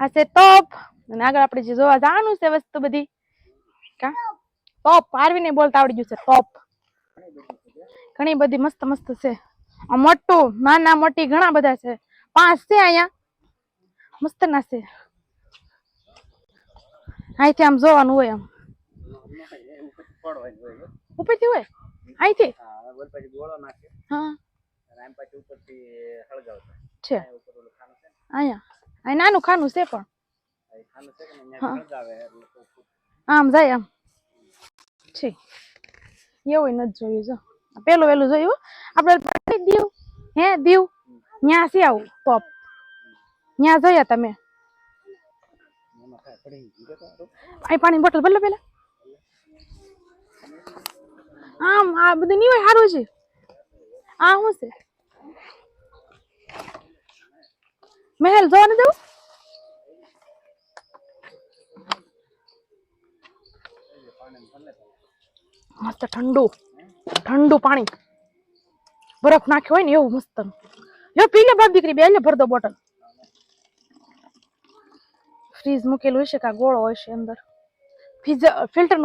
આ છે તોપ. અને આગળ આપણે જે જોવા જવાનું છે વસ્તુ બધી કા? તોપ. આરવીને બોલતા આવડી ગયું છે તોપ. ઘણી બધી મસ્ત મસ્ત છે. આ મોટું નાના મોટી ઘણા બધા છે. પાંચ છે અહીંયા. મસ્ત ના છે. અહીંથી આમ જોવાનું હોય આમ. ઉપરથી હોય? અહીંથી? હા. છે. અહીંયા. અહીં નાનું ખાનું છે પણ. આ ત્યાં આમ જાય આમ. છે. એવું નથી જોયું જો. પેલું વેલું જોયું? હો. આપણે દીવ હે દીવ? ન્યા છે આવું ટોપ. ન્યા જોયા તમે. અહીં પાણી બોટલ ભરલો પેલા. આમ આ બધું નહીં હોય સારું છે. આ શું છે મહેલ જોવા નથી જવું મસ્ત ઠંડુ. ઠંડુ પાણી. બરફ નાખ્યો હોય ને એવું મસ્ત લ્યો પી લે બાપ દીકરી, બે લે ભર દો બોટલ. ફ્રીજ મૂકેલું હશે કા ગોળો હશે અંદર. ફિલ્ટર